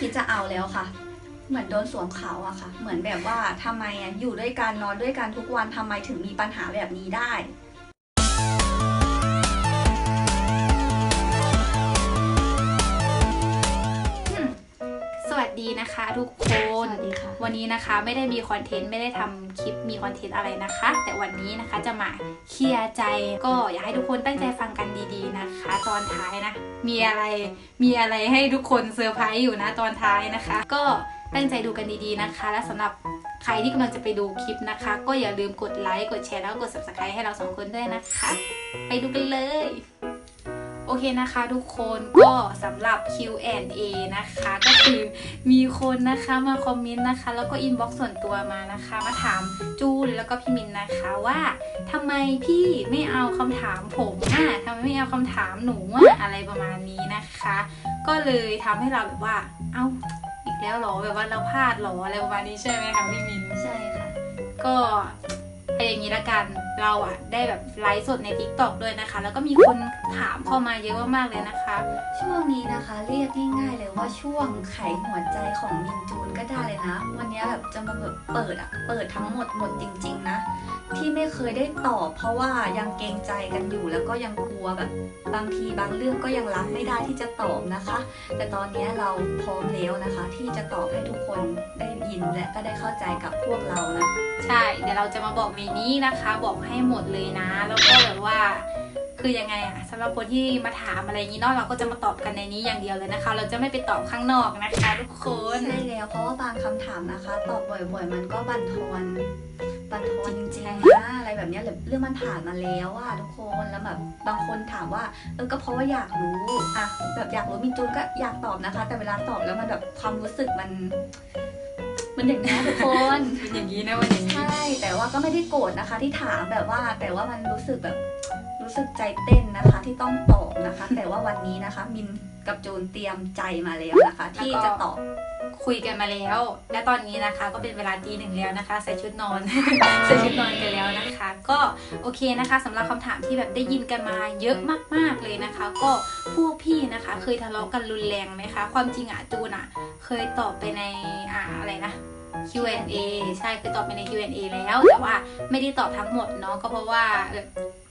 คิดจะเอาแล้วค่ะ เหมือนโดนสวมเขาอะค่ะ เหมือนแบบว่าทำไมอะอยู่ด้วยกันนอนด้วยกันทุกวันทำไมถึงมีปัญหาแบบนี้ได้ ดีนะคะทุกคนสวัสดีค่ะวันนี้นะคะไม่ได้มีคอนเทนต์ไม่ได้ทำคลิปมีคอนเทนต์อะไรนะคะ แต่วันนี้นะคะจะมาเคลียร์ใจก็อยากให้ทุกคนตั้งใจฟังกันดีๆนะคะ ตอนท้ายนะ มีอะไรมีอะไรให้ทุกคนเซอร์ไพรส์อยู่นะตอนท้ายนะคะ ก็ตั้งใจดูกันดีๆนะคะ และสำหรับใครที่กำลังจะไปดูคลิปนะคะ ก็อย่าลืมกดไลค์กดแชร์แล้วก็กด subscribe ให้เราสองคนด้วยนะคะ ไปดูกันเลย โอเคนะคะทุกคนก็สำหรับ Q&A นะคะ ก็คือมีคนนะคะมาคอมเมนต์นะคะ แล้วก็อินบ็อกซ์ส่วนตัวมานะคะ มาถามจูนแล้วก็พี่มินนะคะว่าทำไมพี่ไม่เอาคำถามผมอะทำไมไม่เอาคำถามหนูอะอะไรประมาณนี้นะคะ ก็เลยทำให้เราแบบว่า เอ้าอีกแล้วเหรอแบบว่าเราพลาดเหรออะไรประมาณนี้ใช่ไหมคะพี่มินใช่ค่ะ ก็เป็นอย่างนี้ละกันเราอะได้แบบไลฟ์สดใน t ิ k t o k ด้วยนะคะ แล้วก็มีคนถามเข้ามาเยอะมากๆเลยนะคะ ช่วงนี้นะคะเรียกง่ายๆเลยว่าช่วงไขหัวใจของมินจูนก็ได้เลยนะ วันนี้แบบจะมาแบบเปิดอะเปิดทั้งหมดหมดจริง ๆ นะ ที่ไม่เคยได้ตอบเพราะว่ายังเกรงใจกันอยู่แล้วก็ยังกลัวแบบบางทีบางเรื่องก็ยังรับไม่ได้ที่จะตอบนะคะ แต่ตอนนี้เราพร้อมแล้วนะคะ ที่จะตอบให้ทุกคนได้ยินและก็ได้เข้าใจกับพวกเรานะ ใช่ เดี๋ยวเราจะมาบอกในนี้นะคะ บอกให้หมดเลยนะ แล้วก็แบบว่าคือยังไงอะสำหรับคนที่มาถามอะไรอย่างนี้เนอกเราก็จะมาตอบกันในนี้อย่างเดียวเลยนะคะ เราจะไม่ไปตอบข้างนอกนะคะ ทุกคนใช่แล้วเพราะว่าบางคำถามนะคะ ตอบบ่อยๆ มันก็บั่นทอนบั่นทอนจริงๆนะอะไรแบบเนี้ยเรื่องมันผ่านมาแล้วอะทุกคนแล้วแบบบางคนถามว่าเออก็เพราะว่าอยากรู้อะแบบอยากรู้มินจูนก็อยากตอบนะคะ แต่เวลาตอบแล้วมันแบบความรู้สึกมัน มันอย่างนี้ยทุกคนเป็นอย่างนี้นะวันนี้ใช่แต่ว่าก็ไม่ได้โกรธนะคะ ที่ถามแบบว่าแต่ว่ามันรู้สึกแบบรู้สึกใจเต้นนะคะที่ต้องตอบนะคะ แต่ว่าวันนี้นะคะ มินกับจูนเตรียมใจมาแล้วนะคะ ที่จะตอบ คุยกันมาแล้ว และตอนนี้นะคะก็เป็นเวลาตีหนึ่งแล้วนะคะ ใส่ชุดนอน ใส่ชุดนอนกันแล้วนะคะ ก็โอเคนะคะสำหรับคำถามที่แบบได้ยินกันมาเยอะมากๆเลยนะคะ ก็พวกพี่นะคะ เคยทะเลาะกันรุนแรงไหมคะ ความจริงอะจูนอะ เคยตอบไปในอ่าอะไรนะ Q&A ใช่เคยตอบไปใน Q&A แล้วแต่ว่าไม่ได้ตอบทั้งหมดเนาะก็เพราะว่า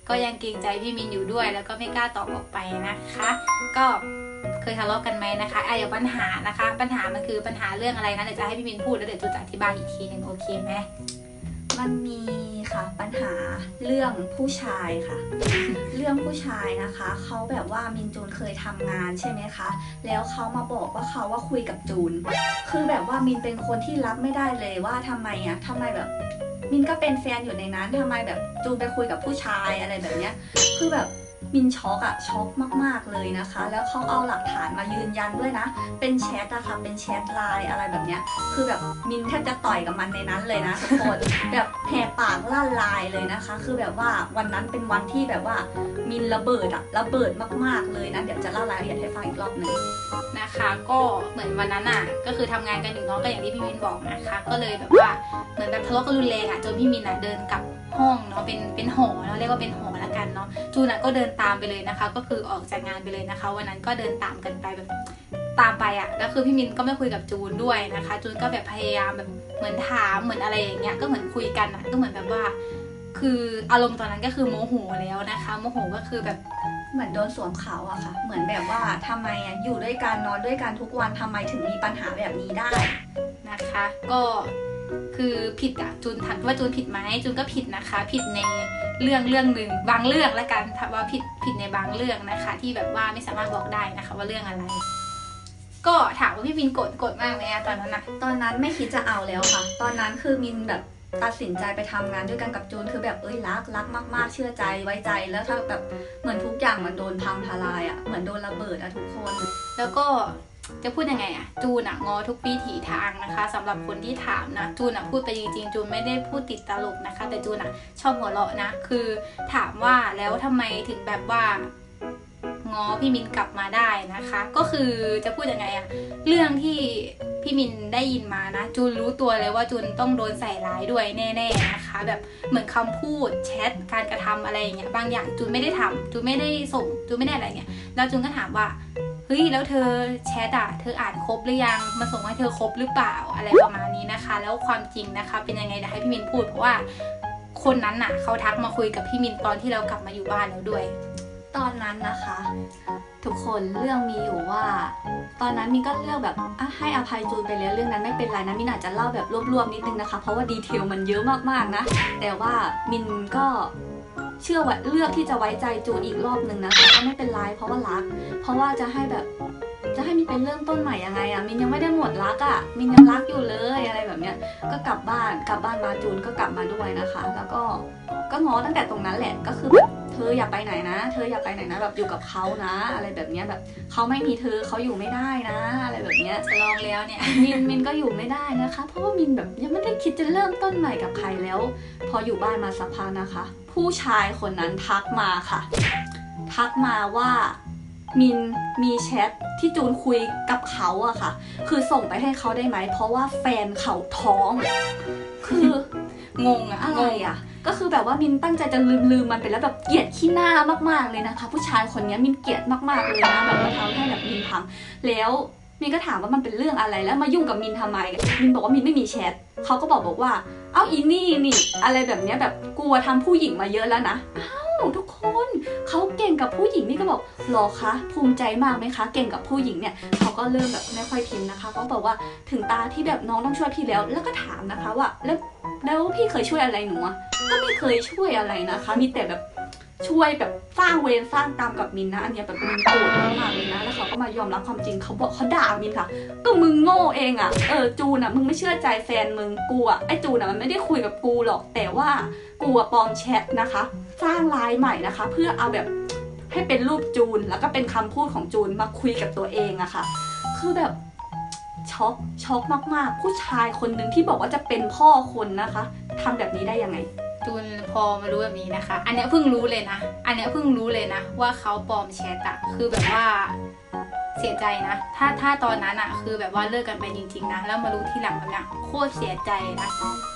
ก็ยังเกรงใจพี่มินอยู่ด้วย แล้วก็ไม่กล้าตอบออกไปนะคะ ก็ ยทะเลาะกันไหมนะคะอะเดี๋ยวปัญหานะคะ ปัญหามันคือปัญหาเรื่องอะไรนะเดี๋ยวจะให้พี่มินพูดแล้วเดี๋ยวจูจะอธิบายอีกทีหนึ่งโอเคไหมมันมีค่ะปัญหาเรื่องผู้ชายค่ะ เรื่องผู้ชายนะคะเขาแบบว่ามินจูนเคยทำงานใช่ไหมคะแล้วเขามาบอกว่าเขาว่าคุยกับจูน คือแบบว่ามินเป็นคนที่รับไม่ได้เลยว่าทำไมอะทำไมแบบมินก็เป็นแฟนอยู่ในนั้นทำไมแบบจูนไปคุยกับผู้ชายอะไรแบบเนี้ยคือแบบ มินช็อกอะช็อกมากๆเลยนะคะ แล้วเขาเอาหลักฐานมายืนยันด้วยนะ เป็นแชทอะค่ะ เป็นแชทไลน์อะไรแบบเนี้ย คือแบบมินแทบจะต่อยกับมันในนั้นเลยนะทุกคนแบบแหกปากล่าลายเลยนะคะ คือแบบว่าวันนั้นเป็นวันที่แบบว่ามินระเบิดอะระเบิดมากๆเลยนะ เดี๋ยวจะเล่ารายละเอียดให้ฟังอีกรอบหนึ่งนะคะ ก็เหมือนวันนั้นอะก็คือทำงานกันอยู่เน้องก็อย่างที่พี่มินบอกนะคะ ก็เลยแบบว่าเหมือนแบบทะเลาะกันรุนแรงอะจนพี่มินอะเดินกลับห้องเนาะเป็นเป็นหอเนาะเรียกว่าเป็นหอ ละกันเนาะจูนะก็เดินตามไปเลยนะคะ ก็คือออกจากงานไปเลยนะคะ วันนั้นก็เดินตามกันไปแบบตามไปอะแล้วคือพี่มินก็ไม่คุยกับจูนด้วยนะคะ จูนก็แบบพยายามแบบเหมือนถามเหมือนอะไรอย่างเงี้ยก็เหมือนคุยกันอะก็เหมือนแบบว่า คืออารมณ์ตอนนั้นก็คือโมโหแล้วนะคะโมโหก็คือแบบเหมือนโดนสวมเขาอะค่ะ เหมือนแบบว่าทำไมอะอยู่ด้วยกันนอนด้วยกันทุกวันทำไมถึงมีปัญหาแบบนี้ได้นะคะ ก็ คือผิดอะจูนถามว่าจูนผิดไหมจูนก็ผิดนะคะ ผิดในเรื่องเรื่องหนึ่งบางเรื่องละกันถ้าว่าผิดผิดในบางเรื่องนะคะ ที่แบบว่าไม่สามารถบอกได้นะคะ ว่าเรื่องอะไร ก็ถามว่าพี่วินโกรธโกรธมากไหมอะตอนนั้นอะตอนนั้นไม่คิดจะเอาแล้วค่ะ ตอนนั้นคือมินแบบตัดสินใจไปทำงานด้วยกันกับจูนคือแบบเอ้ยรักรักมาก ๆ เชื่อใจไว้ใจแล้วถ้าแบบเหมือนทุกอย่างมันโดนพังทลายอะเหมือนโดนระเบิดอะทุกคน แล้วก็ จะพูดยังไงอะจูนอะงอทุกวิถีทางนะคะสำหรับคนที่ถามนะจูนอะพูดไปจริงๆจูนไม่ได้พูดติดตลกนะคะ แต่จูนอะชอบหัวเราะนะ คือถามว่าแล้วทำไมถึงแบบว่าง้อพี่มินกลับมาได้นะคะ ก็คือจะพูดยังไงอะเรื่องที่พี่มินได้ยินมานะ จูนรู้ตัวเลยว่าจูนต้องโดนใส่ร้ายด้วยแน่ๆนะคะ แบบเหมือนคำพูดแชทการกระทำอะไรอย่างเงี้ยบางอย่างจูนไม่ได้ทำจูนไม่ได้ส่งจูนไม่ได้อะไรเงี้ยแล้วจูนก็ถามว่า เฮ้ยแล้วเธอแชทอะเธออ่านครบหรือยังมาส่งให้เธอครบหรือเปล่าอะไรประมาณนี้นะคะ แล้วความจริงนะคะ เป็นยังไงเดี๋ยวให้พี่มินพูดเพราะว่าคนนั้นน่ะเขาทักมาคุยกับพี่มินตอนที่เรากลับมาอยู่บ้านแล้วด้วย ตอนนั้นนะคะ ทุกคนเรื่องมีอยู่ว่า ตอนนั้นมินก็เลือกแบบอะให้อภัยจูนไปแล้วเรื่องนั้นไม่เป็นไรนะมินอาจจะเล่าแบบรวบๆนิดนึงนะคะ เพราะว่าดีเทลมันเยอะมากๆนะ แต่ว่ามินก็ เชื่อว่าเลือกที่จะไว้ใจจูนอีกรอบหนึ่งนะแต่ก็ไม่เป็นไรเพราะว่ารัก เพราะว่าจะให้แบบ จะให้มินเป็นเริ่มต้นใหม่ยังไงอะมินยังไม่ได้หมดรักอะมินยังรักอยู่เลยอะไรแบบเนี้ย ก็กลับบ้านกลับบ้านมาจูนก็กลับมาด้วยนะคะ แล้วก็ก็ง้อตั้งแต่ตรงนั้นแหละก็คือแบบเธออย่าไปไหนนะ เธออย่าไปไหนนะแบบอยู่กับเขานะ อะไรแบบเนี้ยแบบเขาไม่มีเธอเขาอยู่ไม่ได้นะ อะไรแบบเนี้ยจะลองแล้วเนี่ยมินมินก็อยู่ไม่ได้นะคะ เพราะว่ามินแบบยังไม่ได้คิดจะเริ่มต้นใหม่กับใครแล้ว พออยู่บ้านมาสักพักนะคะ ผู้ชายคนนั้นทักมาค่ะ ทักมาว่า มินมีแชทที่จูนคุยกับเขาอะค่ะ คือส่งไปให้เขาได้ไหม เพราะว่าแฟนเขาท้อง คืองงอะอะไรงงอะก็คือแบบว่ามินตั้งใจจะลืมลืมมันไปแล้วแบบเกลียดขี้หน้ามากๆเลยนะคะ ผู้ชายคนนี้มินเกลียดมากๆเลยนะแบบมาทำให้แบบมินพังแล้วมินก็ถามว่ามันเป็นเรื่องอะไรแล้วมายุ่งกับมินทำไม มินบอกว่ามินไม่มีแชทเขาก็บอกบอกว่า เอ้าอีนี่นี่ อะไรแบบเนี้ยแบบกลัวทำผู้หญิงมาเยอะแล้วนะอ้าวทุกคน เขาเก่งกับผู้หญิงนี่ก็บอกหรอคะภูมิใจมากไหมคะ เก่งกับผู้หญิงเนี่ยเขาก็เริ่มแบบไม่ค่อยพิมพ์นะคะเขาบอกว่าถึงตาที่แบบน้องต้องช่วยพี่แล้ว แล้วก็ถามนะคะว่าแล้วแล้วพี่เคยช่วยอะไรหนูอะก็ไม่เคยช่วยอะไรนะคะ มีแต่แบบ ช่วยแบบสร้างเวรสร้างกรรมกับมินนะอันเนี้ยแบบมินโกรธมากๆเลยนะแล้วเขาก็มายอมรับความจริงเขาบอกเขาด่ามินค่ะ ก็มึงโง่เองอะ่ะเออจูนอะ่ะมึงไม่เชื่อใจแฟนมึงกูอะ่ะไอ้จูนอะ่ะมันไม่ได้คุยกับกูหรอก แต่ว่ากูอะปลอมแชทนะคะ สร้างไลน์ใหม่นะคะ เพื่อเอาแบบให้เป็นรูปจูนแล้วก็เป็นคำพูดของจูนมาคุยกับตัวเองอะค่ะ คือแบบช็อกช็อกมากๆ ผู้ชายคนหนึ่งที่บอกว่าจะเป็นพ่อคนนะคะทำแบบนี้ได้ยังไง จูนพอมารู้แบบนี้นะคะ อันเนี้ยเพิ่งรู้เลยนะ อันเนี้ยเพิ่งรู้เลยนะ ว่าเขาปลอมแชทอะคือแบบว่าเสียใจนะ ถ้าถ้าตอนนั้นอะคือแบบว่าเลิกกันไปจริงๆนะ แล้วมารู้ทีหลังแบบเนี้ยโคตรเสียใจนะ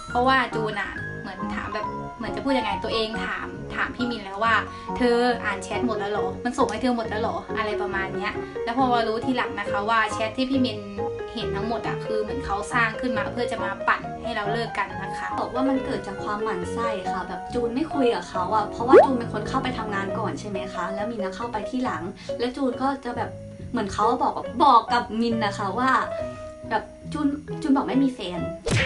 เพราะว่าจูนอะเหมือนถามแบบเหมือนจะพูดยังไงตัวเองถามถามพี่มินแล้วว่า เธออ่านแชทหมดแล้วเหรอ มันส่งให้เธอหมดแล้วเหรอ อะไรประมาณเนี้ย แล้วพอมารู้ทีหลังนะคะว่าแชทที่พี่มิน เห็นทั้งหมดอะคือเหมือนเขาสร้างขึ้นมาเพื่อจะมาปั่นให้เราเลิกกันนะคะบอกว่ามันเกิดจากความหมั่นไส้ค่ะ แบบจูนไม่คุยกับเขาอะเพราะว่าจูนเป็นคนเข้าไปทำงานก่อนใช่ไหมคะ แล้วมินเข้าไปที่หลัง แล้วจูนก็จะแบบเหมือนเขาบอกบอกกับมินนะคะว่า จูนจูนบอกไม่มีแฟน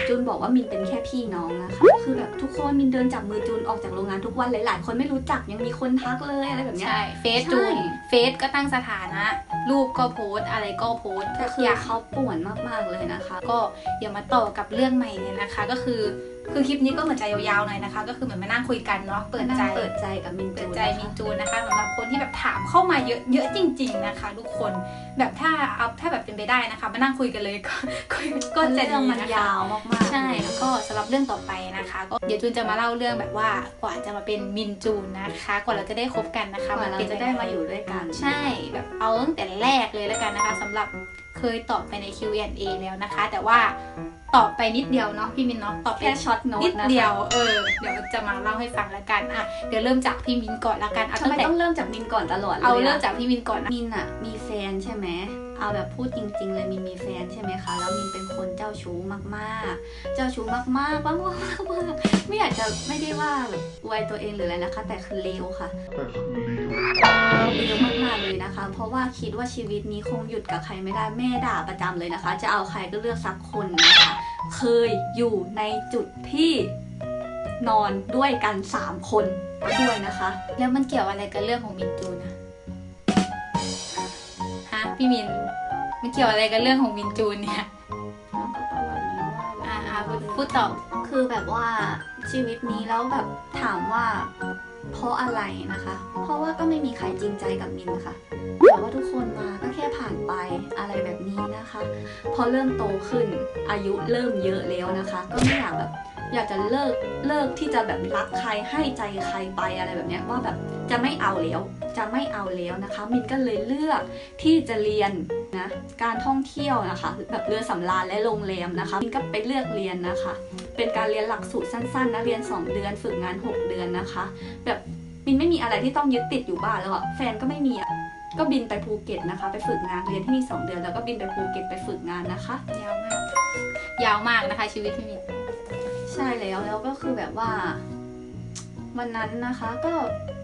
จูนบอกว่ามินเป็นแค่พี่น้องนะคะคือแบบทุกคนมินเดินจับมือจูนออกจากโรงงานทุกวันหลายๆคนไม่รู้จักยังมีคนทักเลยอะไรแบบเนี้ยใช่เฟซใช่จูนเฟซก็ตั้งสถานะรูปก็โพสต์อะไรก็โพสต์แต่ทุกคืออย่างเขาป่วนมากๆเลยนะคะ ก็เดี๋ยวมาต่อกับเรื่องใหม่เลยนะคะ ก็คือ คือคลิปนี้ก็เหมือนจะยาวๆหน่อยนะคะ ก็คือเหมือนมานั่งคุยกันเนาะเปิดใจเปิดใจกับมินเปิจูดนใจนะคะมินจูนนะคะสำหรับคนที่แบบถามเข้ามาเยอะเยอะจริง ๆนะคะ ทุกคนแบบถ้าเอาถ้าแบบเป็นไปได้นะคะ มานั่งคุยกันเลยก็ก็ก็จะเรื่ดีองมันนะคะยาวมากๆใช่แล้วก็สำหรับเรื่องต่อไปนะคะ ก็เดี๋ยวจูนจะมาเล่าเรื่องแบบว่ากว่าจะมาเป็นมินจูนนะคะกว่าเราจะได้คบกันนะคะกว่าเราป็นจะงงได้มาอยู่ด้วยกัน ใช่แบบเอาตั้งแต่แรกเลยแล้วกันนะคะสำหรับเคยตอบไปใน Q&A แล้วนะคะ แต่ว่า ตอบไปนิดเดียวเนาะพี่มินเนาะตอบไปแค่ช็อตโน้นิตดนะคะเดียวเออเดี๋ยวจะมาเล่าให้ฟังแล้วกันอะเดี๋ยวเริ่มจากพี่มินก่อนแล้วกันเอาทำตั้ไมงแต่ต้องเริ่มจากมินก่อนตลอดเลยเอาอะเริ่มจากพี่มินก่อนนะมินอะมีแฟนใช่ไหม เอาแบบพูดจริง ๆ เลยมินมีแฟนใช่ไหมคะ แล้วมินเป็นคนเจ้าชู้มากๆ เจ้าชู้มากๆมากๆมากๆมากๆไม่อยากจะไม่ได้ว่าแบบอวยตัวเองหรืออะไรนะคะ แต่คือเลวค่ะเลวมากๆเลยนะคะ เพราะว่าคิดว่าชีวิตนี้คงหยุดกับใครไม่ได้แม่ด่าประจำเลยนะคะ จะเอาใครก็เลือกสักคนนะคะ เคยอยู่ในจุดที่นอนด้วยกันสามคนด้วยนะคะ แล้วมันเกี่ยวอะไรกับเรื่องของมินจูนะ ฮะ พี่มิน มันเกี่ยวอะไรกับเรื่องของมินจูนเนี่ยอ่าอ่าพูดพูดต่อคือแบบว่าชีวิตนี้แล้วแบบถามว่าเพราะอะไรนะคะ เพราะว่าก็ไม่มีใครจริงใจกับมินค่ะ แต่ว่าทุกคนมาก็แค่ผ่านไปอะไรแบบนี้นะคะ พอเริ่มโตขึ้นอายุเริ่มเยอะแล้วนะคะ ก็ไม่อยากแบบ อยากจะเลิกเลิกที่จะแบบรักใครให้ใจใครไปอะไรแบบเนี้ยว่าแบบจะไม่เอาแล้วจะไม่เอาแล้วนะคะ มินก็เลยเลือกที่จะเรียนนะการท่องเที่ยวนะคะแบบเรือสำราญและโรงแรมนะคะ มินก็ไปเลือกเรียนนะคะ เป็นการเรียนหลักสูตรสั้นๆนะเรียน 2 เดือนฝึกงาน 6 เดือนนะคะ แบบมินไม่มีอะไรที่ต้องยึดติดอยู่บ้านแล้วอะแฟนก็ไม่มีอะก็บินไปภูเก็ตนะคะ ไปฝึกงานเรียนที่นี่สองเดือน แล้วก็บินไปภูเก็ตไปฝึกงานนะคะ ยาวมาก ยาวมากนะคะชีวิตพี่มิน ใช่แล้วแล้วก็คือแบบว่าวันนั้นนะคะก็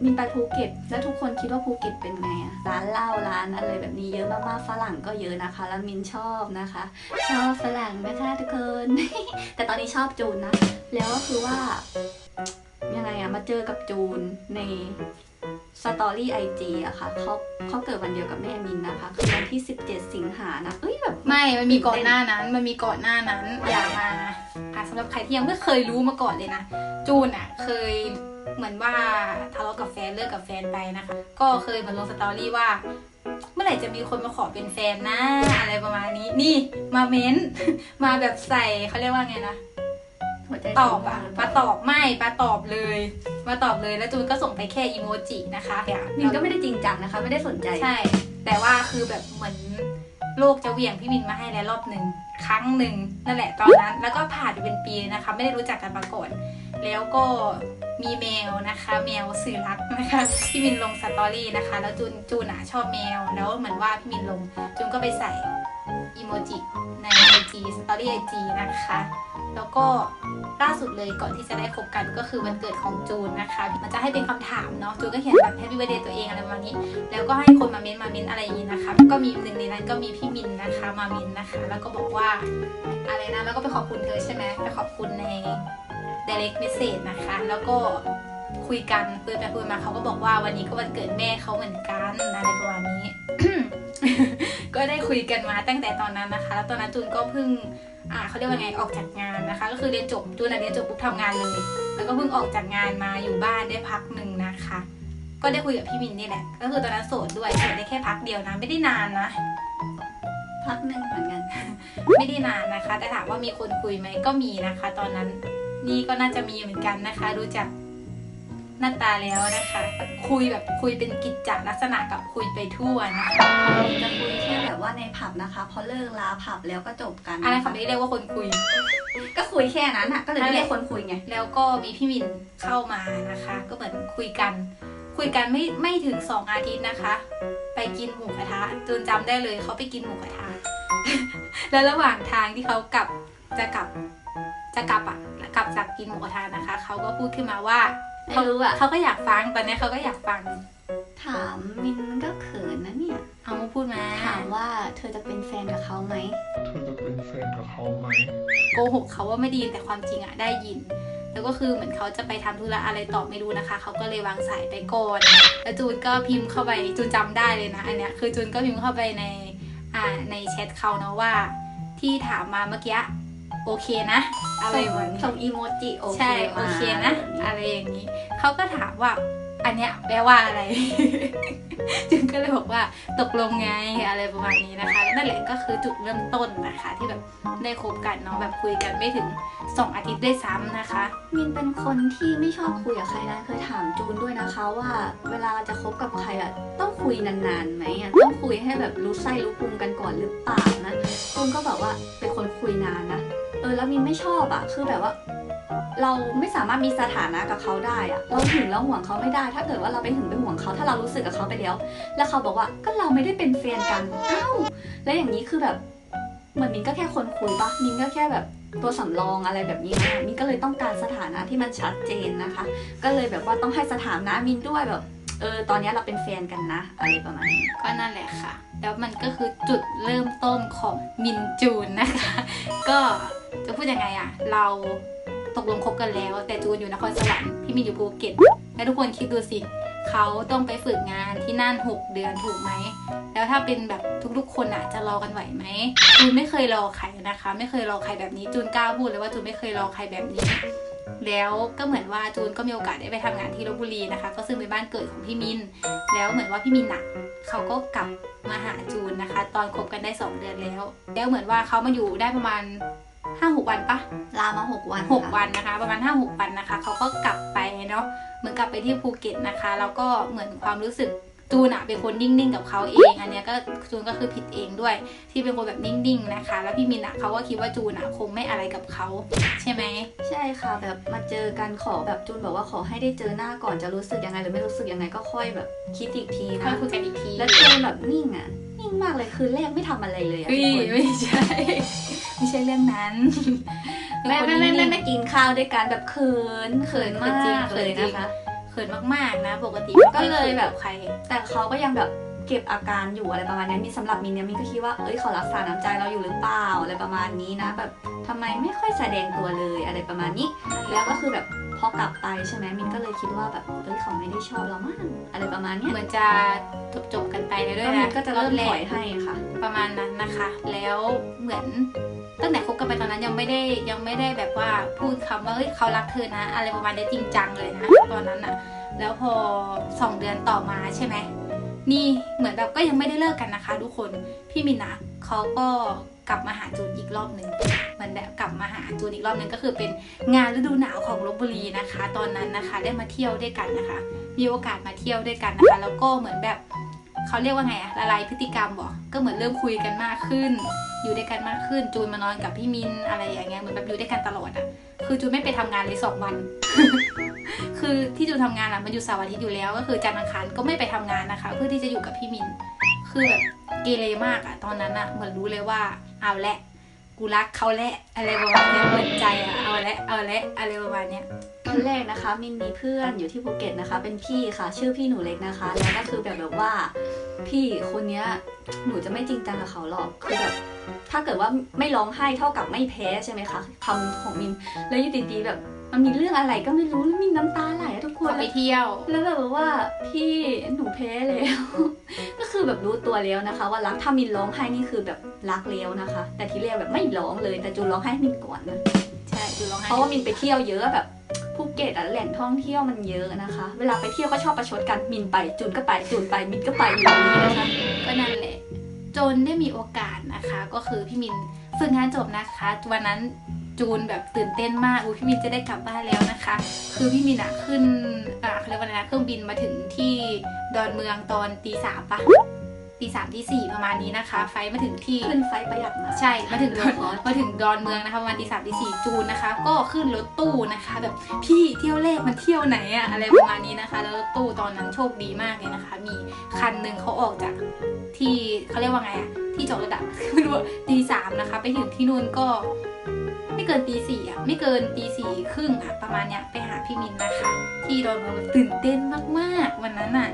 มินไปภูเก็ต แล้วทุกคนคิดว่าภูเก็ตเป็นไงอะร้านเหล้าร้านอะไรแบบนี้เยอะมากๆฝรั่งก็เยอะนะคะ แล้วมินชอบนะคะ ชอบฝรั่งนะคะทุกคน แต่ตอนนี้ชอบจูนนะ แล้วก็คือว่ายังไงอะมาเจอกับจูนใน สตอรี่ไอจีอะค่ะเขาเขาเกิดวันเดียวกับแม่มินนะคะ คือวันที่ 17 สิงหานะ เอ้ยแบบไม่ มันมีก่อนหน้านั้น มันมีก่อนหน้านั้น อย่ามาอะสำหรับใครที่ยังไม่เคยรู้มาก่อนเลยนะ จูนอะเคยเหมือนว่าทะเลาะกับแฟนเลิกกับแฟนไปนะคะ ก็เคยมาลงสตอรี่ว่า เมื่อไหร่จะมีคนมาขอเป็นแฟนนะอะไรประมาณนี้ นี่มาเม้น มาแบบใส่เขาเรียกว่าไงนะหัวใจ ตอบอะมาตอบไม่มาตอบเลยมาตอบเลยแล้วจูนก็ส่งไปแค่อีโมจินะคะเดี๋ยวมินก็ไม่ได้จริงจังนะคะ ไม่ได้สนใจใช่ แต่ว่าคือแบบเหมือนโลกจะเหวี่ยงพี่มินมาให้แล้วรอบหนึ่งครั้งหนึ่งนั่นแหละตอนนั้น แล้วก็ผ่านไปเป็นปีนะคะ ไม่ได้รู้จักกันมาก่อนแล้วก็มีแมวนะคะ แมวสื่อรักนะคะพี่มินลงสตอรี่นะคะ แล้วจูนจูนอะชอบแมว แล้วเหมือนว่าพี่มินลงจูนก็ไปใส่อีโมจิใน IG สตอรี่ IG นะคะ แล้วก็ล่าสุดเลยก่อนที่จะได้คบกันก็คือวันเกิดของจูนนะคะ มันจะให้เป็นคำถามเนาะจูนก็เขียนแบบ Happy Birthday ตัวเองอะไรประมาณนี้ แล้วก็ให้คนมาเม้นมาเม้นอะไรอย่างนี้นะคะ ก็มีหนึ่งในนั้นก็มีพี่มินนะคะมาเม้นนะคะ แล้วก็บอกว่าอะไรนะแล้วก็ไปขอบคุณเธอใช่ไหมไปขอบคุณใน direct message นะคะ แล้วก็คุยกันคุยไปคุยมาเขาก็บอกว่าวันนี้ก็วันเกิดแม่เขาเหมือนกันอะไรประมาณนี้ ก็ได้คุยกันมาตั้งแต่ตอนนั้นนะคะ แล้วตอนนั้นจูนก็เพิ่ง อ่าเขาเรียกว่าไงออกจากงานนะคะ ก็คือเรียนจบจูนอะเรียนจบปุ๊บทำงานเลย แล้วก็เพิ่งออกจากงานมาอยู่บ้านได้พักหนึ่งนะคะ ก็ได้คุยกับพี่มินนี่แหละ ก็คือตอนนั้นโสดด้วยโสดได้แค่พักเดียวนะไม่ได้นานนะพักหนึ่งเหมือนกัน ไม่ได้นานนะคะ แต่ถามว่ามีคนคุยไหมก็มีนะคะ ตอนนั้นนี่ก็น่าจะมีเหมือนกันนะคะดูจาก หน้าตาแล้วนะคะ คุยแบบคุยเป็นกิจจลักษณะกับคุยไปทั่วนะคะจะคุยแค่แบบว่าในผับนะคะ พอเลิกลาผับแล้วก็จบกันอันนั้นเขาไม่ได้เรียกว่าคนคุย ก็คุยแค่นั้นอะก็เลยไม่เรียกคนคุยไงแล้วก็มีพี่มินเข้ามานะคะ ก็เหมือนคุยกัน คุยกันไม่ไม่ถึงสองอาทิตย์นะคะ ไปกินหมูกระทะจูนจำได้เลยเขาไปกินหมูกระทะแล้วระหว่างทางที่เขากลับจะกลับจะกลับอะกลับจากกินหมูกระทะนะคะเขาก็พูดขึ้นมาว่า ไม่รู้อะเขาก็อยากฟังตอนนี้เขาก็อยากฟัง ถามมินก็เขินนะเนี่ย เอามาพูดมาถามว่าเธอจะเป็นแฟนกับเขาไหมเธอจะเป็นแฟนกับเขาไหมโกหกเขาว่าไม่ไดีแต่ความจริงอะได้ยิน แล้วก็คือเหมือนเขาจะไปทำธุระอะไรต่อไม่รู้นะคะ เขาก็เลยวางสายไปก่อนแล้วจูนก็พิมพ์เข้าไปจูนจำได้เลยนะอันเนี้ยคือจูนก็พิมพ์เข้าไปในอ่าในแชทเขาเนาะว่า ที่ถามมาเมื่อกี้ โอเคนะ อะไรเหมือนส่งอีโมจิโอเคใช่โอเคนะ อะไรอย่างนี้เขาก็ถามว่า อันเนี้ยแปลว่าอะไร จึงก็เลยบอกว่าตกลงไงอะไรประมาณนี้นะคะนั่นแหละก็คือจุดเริ่มต้นนะคะ ที่แบบได้คบกันเนาะแบบคุยกันไม่ถึงสองอาทิตย์ด้วยซ้ำนะคะ มินเป็นคนที่ไม่ชอบคุยกับใครนะเคยถามจูนด้วยนะคะว่า เวลาจะคบกับใครอะต้องคุยนานๆไหมอะต้องคุยให้แบบรู้ไส้รู้พุงกันก่อนหรือเปล่านะจูนก็แบบว่าเป็นคนคุยนานนะ เออแล้วมินไม่ชอบอะคือแบบว่า เราไม่สามารถมีสถานะกับเขาได้อะเราหึงแล้วห่วงเขาไม่ได้ ถ้าเกิดว่าเราไปหึงไปห่วงเขา ถ้าเรารู้สึกกับเขาไปแล้ว แล้วเขาบอกว่าก็เราไม่ได้เป็นแฟนกันอ้าวแล้วอย่างนี้คือแบบเหมือนมินก็แค่คนคุยปะมินก็แค่แบบตัวสำรองอะไรแบบนี้นะมินก็เลยต้องการสถานะที่มันชัดเจนนะคะ ก็เลยแบบว่าต้องให้สถานะมินด้วยแบบเออตอนนี้เราเป็นแฟนกันนะ อะไรประมาณนี้ก็นั่นแหละค่ะ แล้วมันก็คือจุดเริ่มต้นของมินจูนนะคะ ก็ จะพูดยังไงอะเราตกลงคบกันแล้ว แต่จูนอยู่นครสวรรค์พี่มินอยู่ภูเก็ตแล้วทุกคนคิดดูสิเขาต้องไปฝึกงานที่นั่น 6 เดือนถูกไหม แล้วถ้าเป็นแบบทุกๆ คนอะจะรอกันไหวไหมจูนไม่เคยรอใครนะคะ ไม่เคยรอใครแบบนี้จูนกล้าพูดเลยว่าจูนไม่เคยรอใครแบบนี้ แล้วก็เหมือนว่าจูนก็มีโอกาสได้ไปทำงานที่ลบบุรีนะคะ ก็ซึ่งเป็นบ้านเกิดของพี่มิน แล้วเหมือนว่าพี่มินอะเขาก็กลับมาหาจูนนะคะ ตอนคบกันได้ 2 เดือนแล้ว แล้วเหมือนว่าเขามาอยู่ได้ประมาณ ห้าหกวันปะลามาหกวันหกค่ะวันนะคะ ประมาณห้าหกวันนะคะเขาก็กลับไปเนาะเหมือนกลับไปที่ภูเก็ตนะคะ แล้วก็เหมือนความรู้สึกจูนอะเป็นคนนิ่งๆกับเขาเองอันเนี้ยก็จูนก็คือผิดเองด้วย ที่เป็นคนแบบนิ่งๆนะคะ แล้วพี่มินอะเขาก็คิดว่าจูนอะคงไม่อะไรกับเขาใช่ไหม ใช่ค่ะแบบมาเจอกันขอแบบจูนบอกว่าขอให้ได้เจอหน้าก่อนจะรู้สึกยังไงหรือไม่รู้สึกยังไงก็ค่อยแบบคิดอีกทีค่อนะยคุยกันอีกทีแล้วจูนแบบนิ่งอะนิ่งมากเลยคือแรกไม่ทำอะไรเลยอะเฮ้ทุยกคน ไม่ใช่ ไม่ใช่เรื่องนั้นไม่ไม่ไม่ไม่ไม่กินข้าวด้วยกันแบบเขินเขินมากเขินจริงเลยนะคะเขินมากๆนะ ปกติก็เลยแบบใคร แต่เขาก็ยังแบบเก็บอาการอยู่อะไรประมาณนี้มีสำหรับมินเนี่ยมินก็คิดว่าเอ้ยเขารักษาน้ำใจเราอยู่หรือเปล่าอะไรประมาณนี้นะ แบบทำไมไม่ค่อยแสดงตัวเลยอะไรประมาณนี้ แล้วก็คือแบบพอกลับไปใช่ไหมมินก็เลยคิดว่าแบบเอ้ยเขาไม่ได้ชอบเรามากอะไรประมาณเนี้ยเหมือนจะจบจบๆกันไปแล้วด้วยก็มินะนก็จะเริ่มแรถอยให้ค่ะ ประมาณนั้นนะคะ แล้วเหมือน ตั้งแต่คบกันไปตอนนั้นยังไม่ได้ยังไม่ได้แบบว่าพูดคำว่าเฮ้ยเขารักเธอนะ อะไรประมาณนี้จริงจังเลยนะตอนนั้นอะแล้วพอสองเดือนต่อมาใช่ไหมนี่เหมือนแบบก็ยังไม่ได้เลิกกันนะคะ ทุกคนพี่มินนะเขาก็กลับมาหาจูนอีกรอบหนึ่งเหมือนแบบกลับมาหาจูนอีกรอบหนึ่งก็คือเป็นงานฤดูหนาวของลบบุรีนะคะ ตอนนั้นนะคะได้มาเที่ยวด้วยกันนะคะ มีโอกาสมาเที่ยวด้วยกันนะคะ แล้วก็เหมือนแบบ เขาเรียกว่าไงอะละลายพฤติกรรมบอกก็เหมือนเริ่มคุยกันมากขึ้น อยู่ด้วยกันมากขึ้น จูนมานอนกับพี่มินอะไรอย่างเงี้ยเหมือนแบบอยู่ด้วยกันตลอดอะคือจูนไม่ไปทำงานเลยสองวัน คือที่จูนทำงานอะมันอยู่เสาร์อาทิตย์อยู่แล้ว ก็คือจันทร์อังคารก็ไม่ไปทำงานนะคะ เพื่อที่จะอยู่กับพี่มิน คือแบบเกเรมากอะตอนนั้นอะเหมือนรู้เลยว่าเอาละกูรักเขาแหละอะไรประมาณเนี้ยเปิดใจอะเอาละเอาละอะไรประมาณเนี้ย ตอนแรกนะคะ มินมีเพื่อนอยู่ที่ภูเก็ตนะคะ เป็นพี่ค่ะ ชื่อพี่หนูเล็กนะคะ แล้วก็คือแบบแบบว่า พี่คนเนี้ยหนูจะไม่จริงจังกับเขาหรอกคือแบบถ้าเกิดว่าไม่ร้องไห้เท่ากับไม่แพ้ใช่ไหมคะคำของมิน แล้วอยู่ดีๆแบบมันมีเรื่องอะไรก็ไม่รู้แล้วมินน้ำตาไหลอะทุกคนก็ไปเที่ยว แล้วแบบว่าพี่หนูแพ้แล้ว ก็คือแบบรู้ตัวแล้วนะคะ ว่ารักถ้ามินร้องไห้นี่คือแบบรักแล้วนะคะ แต่ทีแรกแบบไม่ร้องเลยแต่จูนร้องไห้ให้มินก่อนนะใช่จูนร้องไห้เพราะว่ามินไปเที่ยวเยอะแบบ ภูเก็ตอะแหล่งท่องเที่ยวมันเยอะนะคะ เวลาไปเที่ยวก็ชอบประชดกันมินไปจูนก็ไปจูนไปมินก็ไปอยู่างนี้นะคะก็นั่นแหละจนได้มีโอกาสนะคะ ก็คือพี่มินฝึกงานจบนะคะวันนั้นจูนแบบตื่นเต้นมากอุ้พี่มินจะได้กลับบ้านแล้วนะคะ คือพี่มินอะขึ้นอ่าเขาเรียกว่าอะไรนะเครื่องบินมาถึงที่ดอนเมืองตอนตีสามปะ ตีสามตีสี่ประมาณนี้นะคะ ไฟล์มาถึงที่ขึ้นไฟประหยัดมา ใช่ มาถึงดอนคอร์สมาถึงดอนเมืองนะคะประมาณตีสามตีสี่จูนนะคะ ก็ขึ้นรถตู้นะคะ แบบพี่เที่ยวแรกมันเที่ยวไหนอะอะไรประมาณนี้นะคะ แล้วรถตู้ตอนนั้นโชคดีมากเลยนะคะ มีคันหนึ่งเขาออกจากที่เขาเรียกว่าไงอะที่จอดรถอะไม่รู้ว่าตีสามนะคะ ไปถึงที่นู่นก็ไม่เกินตีสี่อะไม่เกินตีสี่ครึ่งอะประมาณเนี้ยไปหาพี่มินนะคะ ที่ดอนเมืองแบบตื่นเต้นมากๆ วันนั้นอะ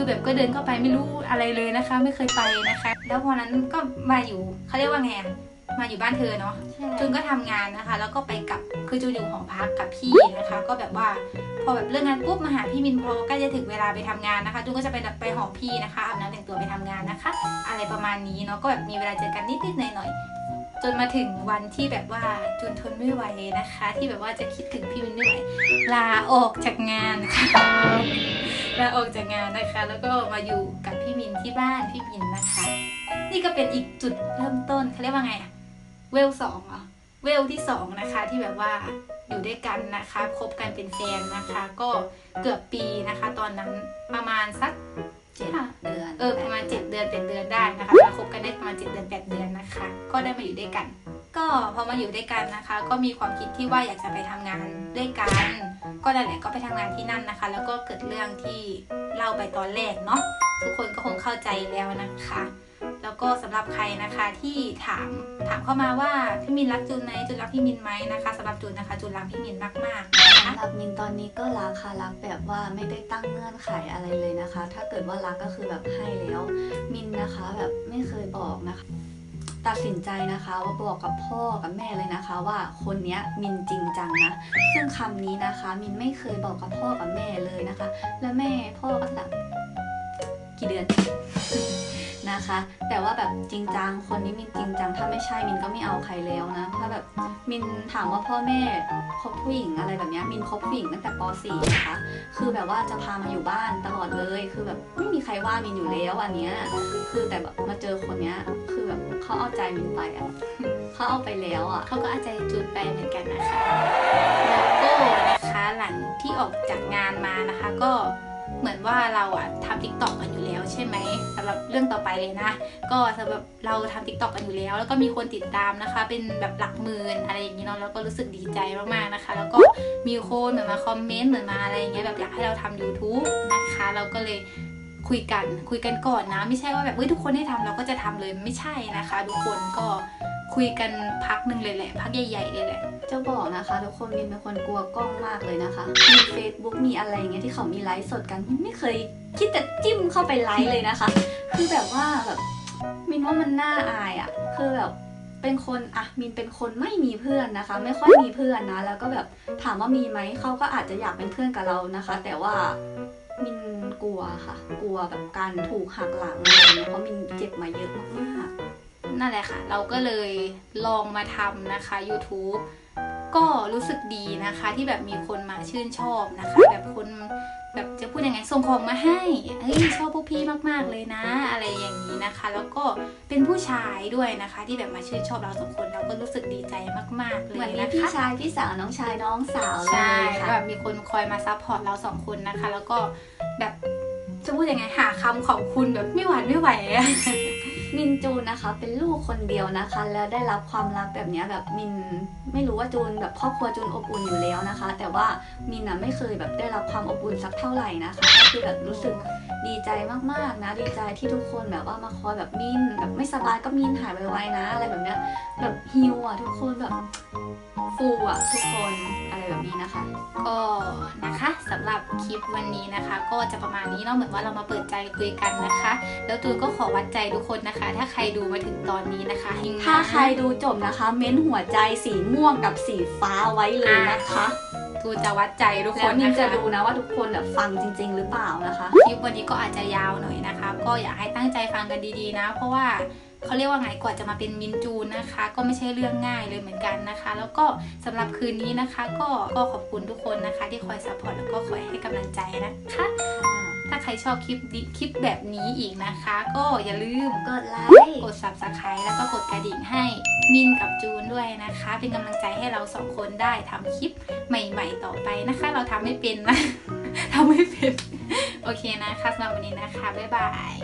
คือแบบก็เดินเข้าไปไม่รู้อะไรเลยนะคะ ไม่เคยไปนะคะ แล้วพอนั้นก็มาอยู่เขาเรียกว่าไงอะมาอยู่บ้านเธอเนาะใช่จูนก็ทำงานนะคะ แล้วก็ไปกับคือจูนอยู่หอพักกับพี่นะคะ ก็แบบว่าพอแบบเลิกงานปุ๊บมาหาพี่มินพอใกล้จะถึงเวลาไปทำงานนะคะจูนก็จะไปไปหอพี่นะคะอาบน้ำแต่งตัวไปทำงานนะคะ อะไรประมาณนี้เนาะก็แบบมีเวลาเจอกันนิดๆหน่อยๆจนมาถึงวันที่แบบว่าจูนทนไม่ไหวนะคะ ที่แบบว่าจะคิดถึงพี่มินไม่ไหวลาออกจากงานค่ะ ลาออกจากงานนะคะ แล้วก็มาอยู่กับพี่มินที่บ้านพี่มินนะคะ นี่ก็เป็นอีกจุดเริ่มต้นเขาเรียกว่าไงอะเวลสองเหรอเวลที่สองนะคะที่แบบว่าอยู่ด้วยกันนะคะคบกันเป็นแฟนนะคะ ก็เกือบปีนะคะ ตอนนั้นประมาณสักเจ็ดเดือนเออประมาณ7เดือน8เดือนได้นะคะมาคบกันได้ประมาณ7เดือน8เดือนนะคะ ก็ได้มาอยู่ด้วยกัน ก็พอมาอยู่ด้วยกันนะคะ ก็มีความคิดที่ว่าอยากจะไปทำงานด้วยกัน ก็นั่นแหละก็ไปทำงานที่นั่นนะคะ แล้วก็เกิดเรื่องที่เล่าไปตอนแรกเนาะทุกคนก็คงเข้าใจแล้วนะคะ แล้วก็สำหรับใครนะคะที่ถามถามเข้ามาว่าพี่มินรักจูนไหมจูนรักพี่มินไหมนะคะสำหรับจูนนะคะจูนรักพี่มินมากๆนะคะสำหรับมินตอนนี้ก็รักค่ะรักแบบว่าไม่ได้ตั้งเงื่อนไขอะไรเลยนะคะ ถ้าเกิดว่ารักก็คือแบบให้แล้วมินนะคะแบบไม่เคยบอกนะคะ ตัดสินใจนะคะว่าบอกกับพ่อกับแม่เลยนะคะ ว่าคนนี้มินจริงจังนะซึ่งคำนี้นะคะ มินไม่เคยบอกกับพ่อกับแม่เลยนะคะ และแม่พ่อก็แบบกี่เดือน นะคะ แต่ว่าแบบจริงจังคนนี้มินจริงจังถ้าไม่ใช่มินก็ไม่เอาใครแล้วนะ ถ้าแบบมินถามว่าพ่อแม่คบผู้หญิงอะไรแบบนี้มินคบผู้หญิงตั้งแต่ป .4 นะคะคือแบบว่าจะพามาอยู่บ้านตลอดเลย คือแบบไม่มีใครว่ามินอยู่แล้วอันเนี้ยคือแต่แบบมาเจอคนเนี้ยคือแบบเขาเอาใจมินไปอะเขาเอาไปแล้วอะเขาก็เอาจจจุดไปเหมือนกันนะคะแล้วก็นะคะหลังที่ออกจากงานมานะคะก็ เหมือนว่าเราอะทำทิกตอกกันอยู่แล้วใช่ไหมสำหรับเรื่องต่อไปเลยนะ ก็สำหรับเราทำทิกตอกกันอยู่แล้ว แล้วก็มีคนติดตามนะคะ เป็นแบบหลักหมื่นอะไรอย่างนี้เนาะแล้วก็รู้สึกดีใจมากๆนะคะ แล้วก็มีคนเหมือนมาคอมเมนต์เหมือนมาอะไรอย่างเงี้ยแบบอยากให้เราทำ YouTube นะคะ เราก็เลยคุยกันคุยกันก่อนนะ ไม่ใช่ว่าแบบเฮ้ยทุกคนให้ทำเราก็จะทำเลยไม่ใช่นะคะ ทุกคนก็ คุยกันพักหนึ่งเลยแหละ พักใหญ่ๆเลยแหละ จะบอกนะคะทุกคนมินเป็นคนกลัวกล้องมากเลยนะคะ มี Facebook มีอะไรเงี้ยที่เขามีไลฟ์สดกันไม่เคยคิดจะจิ้มเข้าไปไลฟ์เลยนะคะ คือแบบว่าแบบมินว่ามันน่าอายอะ่ะคือแบบเป็นคนอะมินเป็นคนไม่มีเพื่อนนะคะ ไม่ค่อยมีเพื่อนนะ แล้วก็แบบถามว่ามีไหมเขาก็อาจจะอยากเป็นเพื่อนกับเรานะคะ แต่ว่ามินกลัวค่ะ กลัวแบบการถูกหักหลังอะไรเงี้ยเพราะมินเจ็บมาเยอะมากๆ นั่นแหละค่ะ เราก็เลยลองมาทำนะคะ YouTube ก็รู้สึกดีนะคะ ที่แบบมีคนมาชื่นชอบนะคะ แบบคนแบบจะพูดยังไงส่งของมาให้เฮ้ยชอบพวกพี่มากๆเลยนะ อะไรอย่างนี้นะคะ แล้วก็เป็นผู้ชายด้วยนะคะ ที่แบบมาชื่นชอบเราสองคนเราก็รู้สึกดีใจมากๆเลเหมือนยมีนะพี่คะชายพี่สาวน้องชายน้องสาวเลใช่ยแล้วค่ะแบบมีคนคอยมาซัพพอร์ตเราสองคนนะคะ แล้วก็แบบจะพูดยังไงหาคำขอบคุณแบบไม่หวานไม่ไหวอะ มินจูนนะคะ เป็นลูกคนเดียวนะคะ แล้วได้รับความรักแบบนี้แบบมินไม่รู้ว่าจูนแบบครอบครัวจูนอบอุ่นอยู่แล้วนะคะ แต่ว่ามินอะไม่เคยแบบได้รับความอบอุ่นสักเท่าไหร่นะคะก็คือแบบรู้สึกดีใจมากๆนะ ดีใจที่ทุกคนแบบว่ามาคอยแบบมินแบบไม่สบายก็มินหายไวๆนะ อะไรแบบเนี้ยแบบฮิวอะทุกคนแบบฟูอะทุกคน แบบนี้นะคะ ก็นะคะสำหรับคลิปวันนี้นะคะ ก็จะประมาณนี้เนาะเหมือนว่าเรามาเปิดใจคุยกันนะคะ แล้วตูนก็ขอวัดใจทุกคนนะคะ ถ้าใครดูมาถึงตอนนี้นะคะหิงนะถ้าใครดูจบนะคะ เม้นหัวใจสีม่วงกับสีฟ้าไว้เลยนะคะตูนจะวัดใจทุกคแล้วนมินนะจะคะดูนะว่าทุกคนแบบฟังจริง ๆ หรือเปล่านะคะคลิปวันนี้ก็อาจจะยาวหน่อยนะคะ ก็อยากให้ตั้งใจฟังกันดีๆนะ เพราะว่า เขาเรียกว่าไงกว่าจะมาเป็นมินจูนนะคะ ก็ไม่ใช่เรื่องง่ายเลยเหมือนกันนะคะ แล้วก็สำหรับคืนนี้นะคะ ก็ก็ขอบคุณทุกคนนะคะ ที่คอยซัพพอร์ตแล้วก็คอยให้กำลังใจนะคะถ้าใครชอบคลิปดิคลิปแบบนี้อีกนะคะ ก็อย่าลืมกดไลค์กด subscribe แล้วก็กดกระดิ่งให้มินกับจูนด้วยนะคะ เป็นกำลังใจให้เราสองคนได้ทำคลิปใหม่ ๆ ต่อไปนะคะ เราทำไม่เป็นนะทำไม่เป็น โอเคนะคะสำหรับวันนี้นะคะ บ๊ายบาย